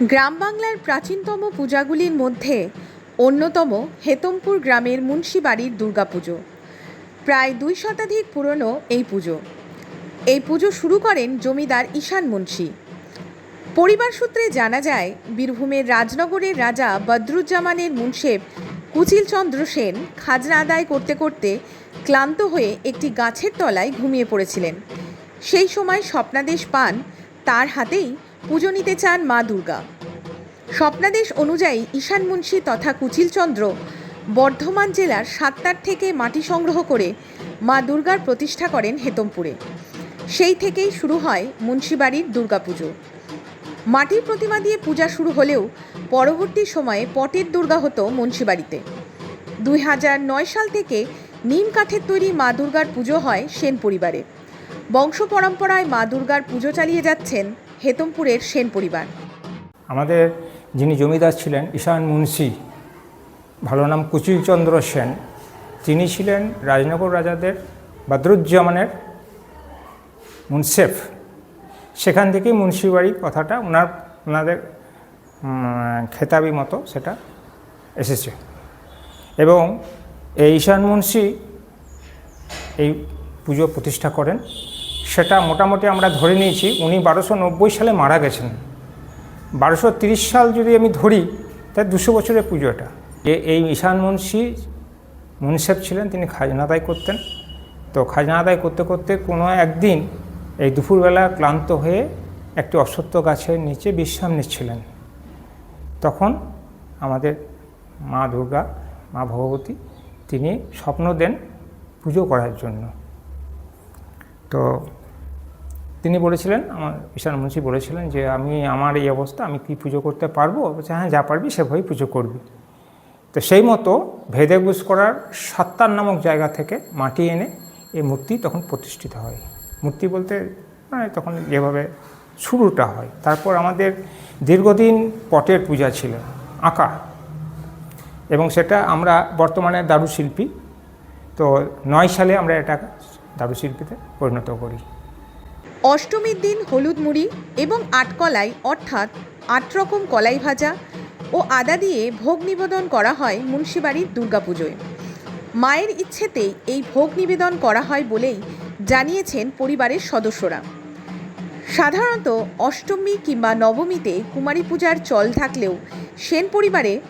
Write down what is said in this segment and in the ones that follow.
গ্রাম বাংলার প্রাচীনতম পূজাগুলির মধ্যে অন্যতম হেতমপুর গ্রামের মুন্সিবাড়ির দুর্গাপুজো। প্রায় দুই শতাধিক পুরনো এই পুজো। এই পুজো শুরু করেন জমিদার ঈশান মুন্সি। পরিবার সূত্রে জানা যায়, বীরভূমের রাজনগরের রাজা বদরুজ্জামানের মুন্সেব কুচিলচন্দ্র সেন খাজনা আদায় করতে করতে ক্লান্ত হয়ে একটি গাছের তলায় ঘুমিয়ে পড়েছিলেন। সেই সময় স্বপ্নাদেশ পান তার হাতেই পুজো নিতে চান মা দুর্গা। স্বপ্নাদেশ অনুযায়ী ঈশান মুন্সি তথা কুচিলচন্দ্র বর্ধমান জেলার সাতটার থেকে মাটি সংগ্রহ করে মা দুর্গার প্রতিষ্ঠা করেন হেতমপুরে। সেই থেকেই শুরু হয় মুন্সিবাড়ির দুর্গাপুজো। মাটির প্রতিমা দিয়ে পূজা শুরু হলেও পরবর্তী সময়ে পটের দুর্গা হতো মুন্সিবাড়িতে। দুই হাজার নয় সাল থেকে নিম কাঠের তৈরি মা দুর্গার পুজো হয় সেন পরিবারে। বংশ পরম্পরায় মা দুর্গার পুজো চালিয়ে যাচ্ছেন হেতমপুরের সেন পরিবার। আমাদের যিনি জমিদার ছিলেন, ঈশান মুন্সি, ভালো নাম কুচিলচন্দ্র সেন, তিনি ছিলেন রাজনগর রাজাদের, বদরুজ্জামানের মুন্সেফ। সেখান থেকেই মুন্সিবাড়ি কথাটা ওনার, ওনাদের খেতাবি মতো সেটা এসেছে। এবং এই ঈশান মুন্সি এই পুজো প্রতিষ্ঠা করেন। সেটা মোটামুটি আমরা ধরে নিয়েছি। উনি বারোশো নব্বই সালে মারা গেছেন। বারোশো তিরিশ সাল যদি আমি ধরি তাই দুশো বছরের পুজো এটা। যে এই ঈশান মুন্সি, মুন্সেফ ছিলেন, তিনি খাজনা আদায় করতেন। তো খাজনা আদায় করতে করতে কোনো একদিন এই দুপুরবেলা ক্লান্ত হয়ে একটি অশ্বত্থ গাছের নিচে বিশ্রাম নিচ্ছিলেন। তখন আমাদের মা দুর্গা, মা ভগবতী, তিনি স্বপ্ন দেন পুজো করার জন্য। তো তিনি বলেছিলেন, আমার ঈশান মুন্সি বলেছিলেন যে, আমি, আমার এই অবস্থা, আমি কি পুজো করতে পারব? বলছে হ্যাঁ যা পারবি, সেভাবেই পুজো করবি। তো সেই মতো ভেদে বুঝ করার সাত্তার নামক জায়গা থেকে মাটি এনে এই মূর্তি তখন প্রতিষ্ঠিত হয়। মূর্তি বলতে মানে তখন যেভাবে শুরুটা হয়। তারপর আমাদের দীর্ঘদিন পটের পূজা ছিল, আঁকা। এবং সেটা আমরা বর্তমানে দারুশিল্পী। তো নয় সালে আমরা এটা দারুশিল্পীতে পরিণত করি। অষ্টমীর দিন হলুদ মুড়ি এবং আটকলাই অর্থাৎ আট রকম কলাই ভাজা ও আদা দিয়ে ভোগ নিবেদন করা হয় মুন্সিবাড়ির দুর্গাপুজোয়। মায়ের ইচ্ছেতেই এই ভোগ নিবেদন করা হয় বলেই জানিয়েছেন পরিবারের সদস্যরা। সাধারণত অষ্টমী কিংবা নবমীতে কুমারী পূজার চল থাকলেও সেন পরিবারে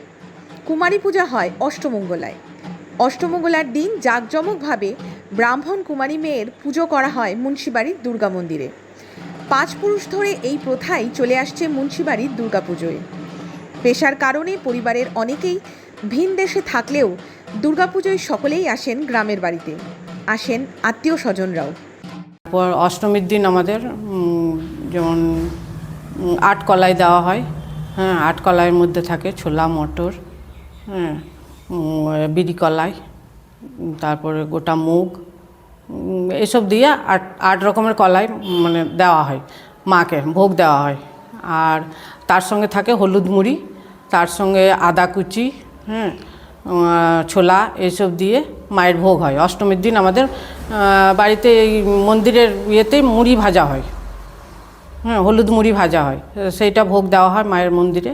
কুমারী পূজা হয় অষ্টমঙ্গলায়। অষ্টমঙ্গলার দিন জাঁকজমকভাবে ব্রাহ্মণ কুমারী মেয়ের পুজো করা হয় মুন্সিবাড়ির দুর্গা মন্দিরে। পাঁচ পুরুষ ধরে এই প্রথাই চলে আসছে মুন্সিবাড়ির দুর্গাপুজোয় পেশার কারণে পরিবারের অনেকেই ভিন দেশে থাকলেও দুর্গাপুজোয় সকলেই আসেন গ্রামের বাড়িতে। আসেন আত্মীয় স্বজনরাও। তারপর অষ্টমীর দিন আমাদের যেমন আট কলাই দেওয়া হয়। হ্যাঁ আট কলাইয়ের মধ্যে থাকে ছোলা, মটর হ্যাঁ বিড়ি কলাই। তারপরে গোটা মুগ এসব দিয়ে আট আট রকমের কলাই মানে দেওয়া হয়, মাকে ভোগ দেওয়া হয়। আর তার সঙ্গে থাকে হলুদ মুড়ি, তার সঙ্গে আদা কুচি হ্যাঁ ছোলা এইসব দিয়ে মায়ের ভোগ হয়। অষ্টমীর দিন আমাদের বাড়িতে এই মন্দিরের ইয়েতে মুড়ি ভাজা হয়। হ্যাঁ হলুদ মুড়ি ভাজা হয়। সেইটা ভোগ দেওয়া হয় মায়ের মন্দিরে।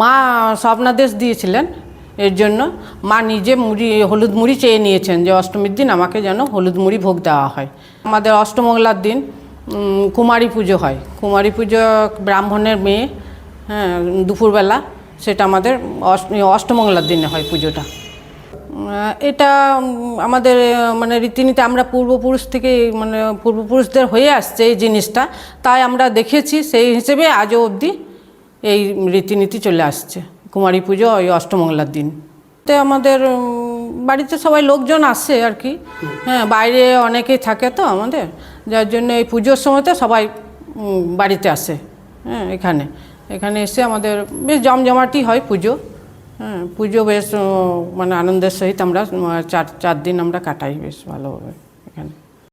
মা স্বপ্নাদেশ দিয়েছিলেন এর জন্য মা নিজে মুড়ি, হলুদ মুড়ি চেয়ে নিয়েছেন যে অষ্টমীর দিন আমাকে যেন হলুদ মুড়ি ভোগ দেওয়া হয়। আমাদের অষ্টমঙ্গলার দিন কুমারী পুজো হয়। কুমারী পুজো ব্রাহ্মণের মেয়ে হ্যাঁ দুপুরবেলা সেটা আমাদের অষ্ট- অষ্টমঙ্গলার দিনে হয় পুজোটা। এটা আমাদের মানে রীতিনীতি আমরা পূর্বপুরুষ থেকে মানে পূর্বপুরুষদের হয়ে আসছে এই জিনিসটা। তাই আমরা দেখেছি সেই হিসেবে আজও অবধি এই রীতিনীতি চলে আসছে। কুমারী পুজো ওই অষ্টমঙ্গলার দিন। তো আমাদের বাড়িতে সবাই লোকজন আসে আর কি। হ্যাঁ বাইরে অনেকেই থাকে তো আমাদের। যার জন্য এই পুজোর সময়তে সবাই বাড়িতে আসে। হ্যাঁ এখানে। এখানে এসে আমাদের বেশ জমজমাটি হয় পুজো। হ্যাঁ পুজো বেশ মানে আনন্দের সহিত আমরা চার চার দিন আমরা কাটাই বেশ ভালোভাবে এখানে।